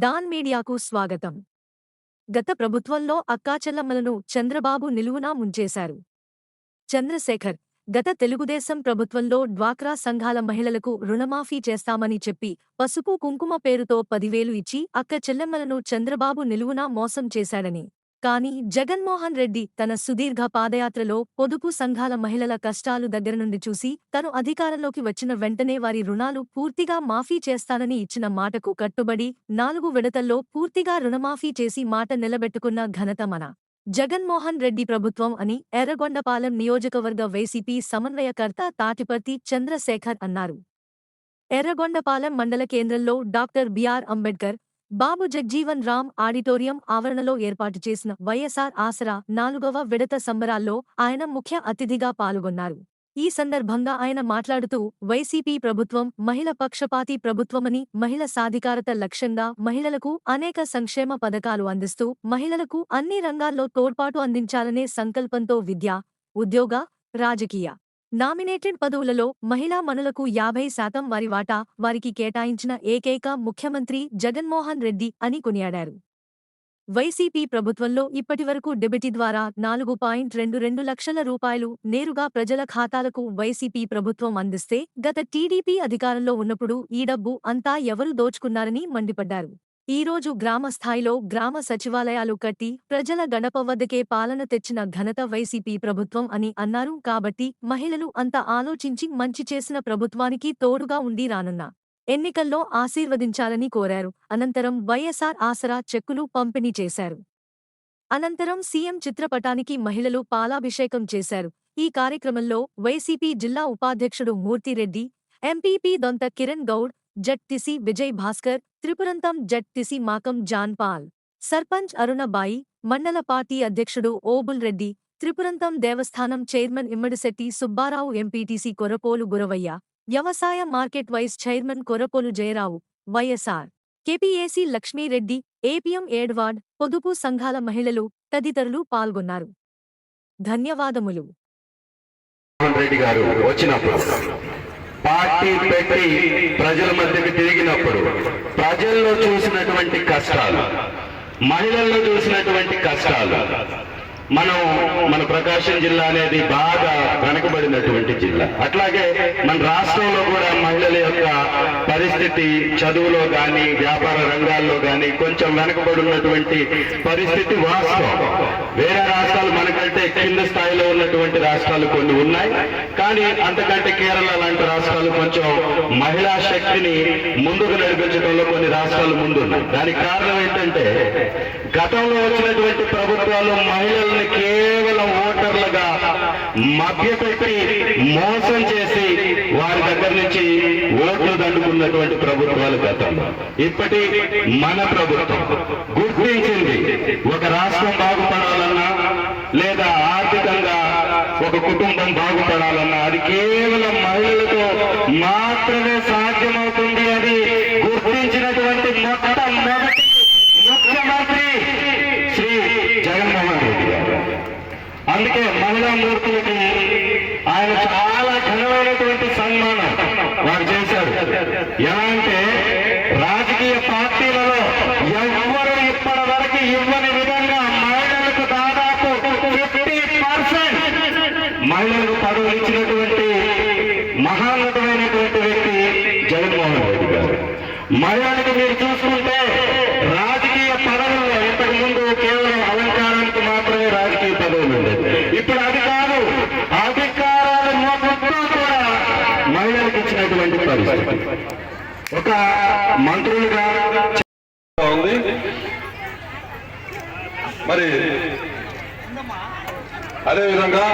Don మీడియాకు స్వాగతం. గత ప్రభుత్వంలో అక్కాచెల్లమ్మలను చంద్రబాబు నిలువునా ముంచేశారు. చంద్రశేఖర్ గత తెలుగుదేశం ప్రభుత్వంలో డ్వాక్రా సంఘాల మహిళలకు రుణమాఫీ చేస్తామని చెప్పి పసుపు కుంకుమ పేరుతో పదివేలు ఇచ్చి అక్క చెల్లెమ్మలను చంద్రబాబు నిలువునా మోసం చేశాడని కాని జగన్మోహన్ రెడ్డి తన సుదీర్ఘ పాదయాత్రలో పొదుపు సంఘాల మహిళల కష్టాలు దగ్గర నుండి చూసి తను అధికారంలోకి వచ్చిన వెంటనే వారి రుణాలు పూర్తిగా మాఫీ చేస్తానని ఇచ్చిన మాటకు కట్టుబడి నాలుగు విడతల్లో పూర్తిగా రుణమాఫీ చేసి మాట నిలబెట్టుకున్న ఘనత మన జగన్మోహన్ రెడ్డి ప్రభుత్వం అని ఎర్రగొండపాలెం నియోజకవర్గ వైసీపీ సమన్వయకర్త తాటిపర్తి చంద్రశేఖర్ అన్నారు. ఎర్రగొండపాలెం మండల కేంద్రంలో doctor B R Ambedkar Babu Jagjivan Ram auditorium ఆవరణలో ఏర్పాటు చేసిన వైఎస్ఆర్ ఆసరా నాలుగవ విడత సంబరాల్లో ఆయన ముఖ్య అతిథిగా పాల్గొన్నారు. ఈ సందర్భంగా ఆయన మాట్లాడుతూ వైసీపీ ప్రభుత్వం మహిళ పక్షపాతి ప్రభుత్వమని మహిళ సాధికారత లక్ష్యంగా మహిళలకు అనేక సంక్షేమ పథకాలు అందిస్తూ మహిళలకు అన్ని రంగాల్లో తోడ్పాటు అందించాలనే సంకల్పంతో విద్య ఉద్యోగ రాజకీయ నామినేటెడ్ పదవులలో మహిళా మనులకు యాభై శాతం వారి వాటా వారికి కేటాయించిన ఏకైక ముఖ్యమంత్రి జగన్మోహన్ రెడ్డి అని కొనియాడారు. వైసీపీ ప్రభుత్వంలో ఇప్పటివరకు డెబిటీ ద్వారా నాలుగు పాయింట్ రెండు రెండు లక్షల రూపాయలు నేరుగా ప్రజల ఖాతాలకు వైసీపీ ప్రభుత్వం అందిస్తే గత టీడీపీ అధికారంలో ఉన్నప్పుడు ఈ డబ్బు అంతా ఎవరు దోచుకున్నారని మండిపడ్డారు. ఈ రోజు గ్రామ స్థాయిలో గ్రామ సచివాలయాలు కట్టి ప్రజల గడప వద్దకే పాలన తెచ్చిన ఘనత వైసీపీ ప్రభుత్వం అని అన్నారు. కాబట్టి మహిళలు అంత ఆలోచించి మంచి చేసిన ప్రభుత్వానికి తోడుగా ఉండి రానున్న ఎన్నికల్లో ఆశీర్వదించాలని కోరారు. అనంతరం వైఎస్ఆర్ ఆసరా చెక్కులు పంపిణీ చేశారు. అనంతరం సీఎం చిత్రపటానికి మహిళలు పాలాభిషేకం చేశారు. ఈ కార్యక్రమంలో వైసీపీ జిల్లా ఉపాధ్యక్షుడు మూర్తిరెడ్డి ఎంపీపీ దొంత కిరణ్ గౌడ్ జట్టిసి విజయ్ భాస్కర్ త్రిపురంతం జట్టిసి మాకం జాన్పాల్ సర్పంచ్ అరుణబాయి మండల పార్టీ అధ్యక్షుడు ఓబుల్ రెడ్డి త్రిపురంతం దేవస్థానం చైర్మన్ ఇమ్మడిశెట్టి సుబ్బారావు ఎంపీటీసీ కొరపోలు గురవయ్య వ్యవసాయ market vice chairman Korapolu Jayarao YSR. K P A C Lakshmireddy APM Edward పొదుపు సంఘాల మహిళలు తదితరులు పాల్గొన్నారు. ధన్యవాదములు. రెడ్డి గారు వచ్చినప్పుడు పార్టీ పెట్టి ప్రజల మధ్యకి తిరిగినప్పుడు ప్రజల్లో చూసినటువంటి కష్టాలు మహిళల్లో చూసినటువంటి కష్టాలు మనం మన ప్రకాశం జిల్లా అనేది బాగా వెనకబడినటువంటి జిల్లా. అట్లాగే మన రాష్ట్రంలో కూడా మహిళల యొక్క పరిస్థితి చదువులో కానీ వ్యాపార రంగాల్లో కానీ కొంచెం వెనకబడి ఉన్నటువంటి పరిస్థితి వాస్తవం. వేరే రాష్ట్రం మనకంటే కింద స్థాయిలో ఉన్నటువంటి రాష్ట్రాలు కొన్ని ఉన్నాయి. కానీ అంతకంటే కేరళ లాంటి రాష్ట్రాలు కొంచెం మహిళా శక్తిని ముందుకు నడిపించడంలో కొన్ని రాష్ట్రాలు ముందున్నాయి. దానికి కారణం ఏంటంటే గతంలో వచ్చినటువంటి ప్రభుత్వాలు మహిళల్ని కేవలం ఓటర్లుగా మభ్యపెట్టి మోసం చేసి వారి దగ్గర నుంచి ఓట్లు దండుకున్నటువంటి ప్రభుత్వాలు గతంలో. ఇప్పటి మన ప్రభుత్వం గుర్తించింది ఒక రాష్ట్రం బాగుపడాలన్నా ఒక కుటుంబం బాగుపడాలన్నా అది కేవలం మహిళలతో మాత్రమే సాధ్యమవుతుంది అది గుర్తించినటువంటి మొట్టమొదటి ముఖ్యమంత్రి శ్రీ జగన్మోహన్ రెడ్డి గారు. అందుకే మహిళా మూర్తులకి ఆయన చాలా ఘనమైనటువంటి సన్మానం వారు చేశారు. ఎలా మహిళలకు పదవులు ఇచ్చినటువంటి మహాన్నతమైనటువంటి వ్యక్తి జగన్మోహన్ రెడ్డి గారు. మరణానికి మీరు చూసుకుంటే రాజకీయ పదవులు ఇంతకు ముందు కేవలం అలంకారానికి మాత్రమే రాజకీయ పదవులు ఉండేది ఇప్పుడు అది కాదు అధికారాలు మొత్తం కూడా మహిళలకు ఇచ్చినటువంటి పరిస్థితి. ఒక మంత్రులుగా ఉంది మరి అదేవిధంగా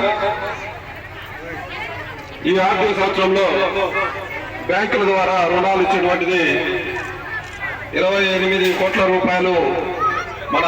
ఈ ఆర్థిక సంవత్సరంలో బ్యాంకుల ద్వారా రుణాలు ఇచ్చినటువంటిది ఇరవై ఎనిమిది కోట్ల రూపాయలు మన